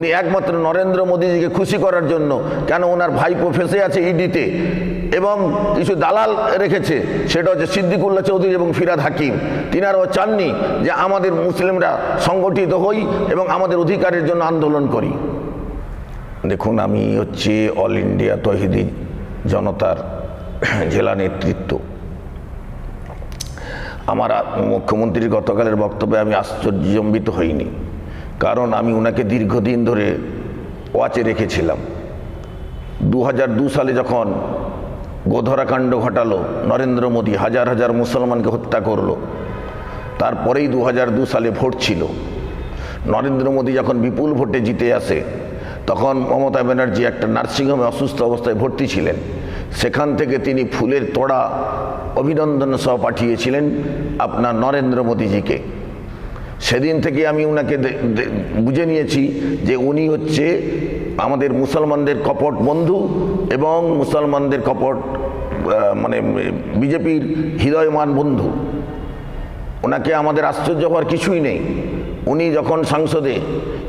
উনি একমাত্র নরেন্দ্র মোদীজিকে খুশি করার জন্য, কেন ওনার ভাইপো ফেসে আছে ইডিতে, এবং কিছু দালাল রেখেছে, সেটা হচ্ছে সিদ্দিকুল্লাহ চৌধুরী এবং ফিরাদ হাকিম। তিনারাও চাননি যে আমাদের মুসলিমরা সংগঠিত হই এবং আমাদের অধিকারের জন্য আন্দোলন করি। দেখুন, আমি হচ্ছে অল ইন্ডিয়া তহিদি জনতার জেলা নেতৃত্ব। আমার মুখ্যমন্ত্রীর গতকালের বক্তব্যে আমি আশ্চর্যম্বিত হইনি। কারণ আমি ওনাকে দীর্ঘদিন ধরে ওয়াচে রেখেছিলাম। দু হাজার দু সালে যখন গোধরাকাণ্ড ঘটালো, নরেন্দ্র মোদী হাজার হাজার মুসলমানকে হত্যা করল, তারপরেই দু হাজার দু সালে ভোট ছিল। নরেন্দ্র মোদী যখন বিপুল ভোটে জিতে আসে, তখন মমতা ব্যানার্জি একটা নার্সিংহোমে অসুস্থ অবস্থায় ভর্তি ছিলেন। সেখান থেকে তিনি ফুলের তোড়া অভিনন্দন সহ পাঠিয়েছিলেন আপনার নরেন্দ্র মোদীজিকে। সেদিন থেকে আমি ওনাকে বুঝে নিয়েছি যে উনি হচ্ছে আমাদের মুসলমানদের কপট বন্ধু এবং মুসলমানদের কপট মানে বিজেপির হৃদয়মান বন্ধু। ওনাকে আমাদের আশ্চর্য হওয়ার কিছুই নেই। উনি যখন সংসদে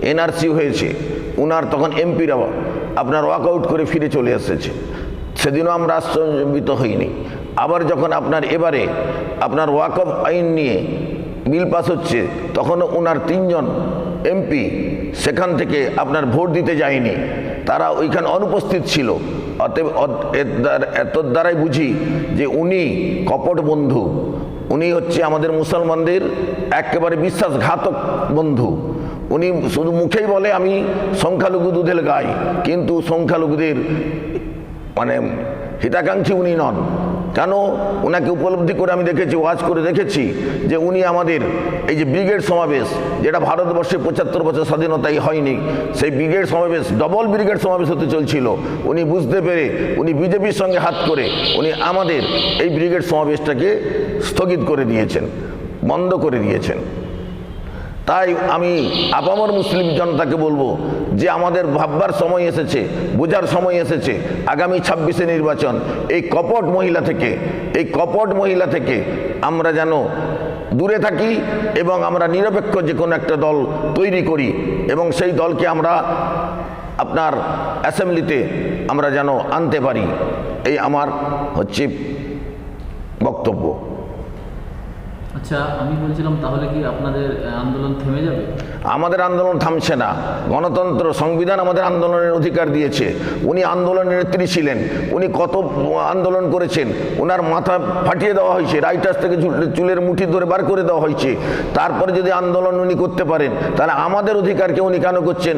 এনআরসি হয়েছে, উনার তখন এমপিরা আপনার ওয়াকআউট করে ফিরে চলে এসেছে। সেদিনও আমরা আশ্চর্যিত হইনি। আবার যখন আপনার এবারে আপনার ওয়াকফ আইন নিয়ে বিল পাস হচ্ছে, তখনও ওনার তিনজন এমপি সেখান থেকে আপনার ভোট দিতে যায়নি। তারা ওইখানে অনুপস্থিত ছিল। অতএব এত দ্বারাই বুঝি যে উনি কপট বন্ধু। উনি হচ্ছে আমাদের মুসলমানদের একেবারে বিশ্বাসঘাতক বন্ধু। উনি শুধু মুখেই বলে, আমি সংখ্যালঘু দুধের গাই। কিন্তু সংখ্যালঘুদের মানে হিতাকাঙ্ক্ষী উনি নন। কেন? ওনাকে উপলব্ধি করে আমি দেখেছি, ওয়াজ করে দেখেছি যে উনি আমাদের এই যে ব্রিগেড সমাবেশ, যেটা ভারতবর্ষে পঁচাত্তর বছর স্বাধীনতাই হয়নি, সেই ব্রিগেড সমাবেশ, ডবল ব্রিগেড সমাবেশ হতে চলছিল। উনি বুঝতে পেরে, উনি বিজেপির সঙ্গে হাত করে, উনি আমাদের এই ব্রিগেড সমাবেশটাকে স্থগিত করে দিয়েছেন, বন্ধ করে দিয়েছেন। তাই আমি আপামর মুসলিম জনতাকে বলব যে আমাদের ভাববার সময় এসেছে, বোঝার সময় এসেছে, আগামী ছাব্বিশে নির্বাচন, এই কপট মহিলা থেকে, এই কপট মহিলা থেকে আমরা যেন দূরে থাকি এবং আমরা নিরপেক্ষ যে কোনো একটা দল তৈরি করি এবং সেই দলকে আমরা আপনার অ্যাসেম্বলিতে আমরা যেন আনতে পারি, এই আমার হচ্ছে বক্তব্য। আচ্ছা আমি বলছিলাম তাহলে কি আপনাদের আন্দোলন থেমে যাবে? আমাদের আন্দোলন থামছে না। গণতন্ত্র সংবিধান আমাদের আন্দোলনের অধিকার দিয়েছে। উনি আন্দোলনের নেত্রী ছিলেন। উনি কত আন্দোলন করেছেন? ওনার মাথা ফাটিয়ে দেওয়া হয়েছে। রাইটার্স থেকে চুলের মুঠি ধরে বার করে দেওয়া হয়েছে। তারপরে যদি আন্দোলন উনি করতে পারেন, তাহলে আমাদের অধিকারকে উনি কেন করছেন?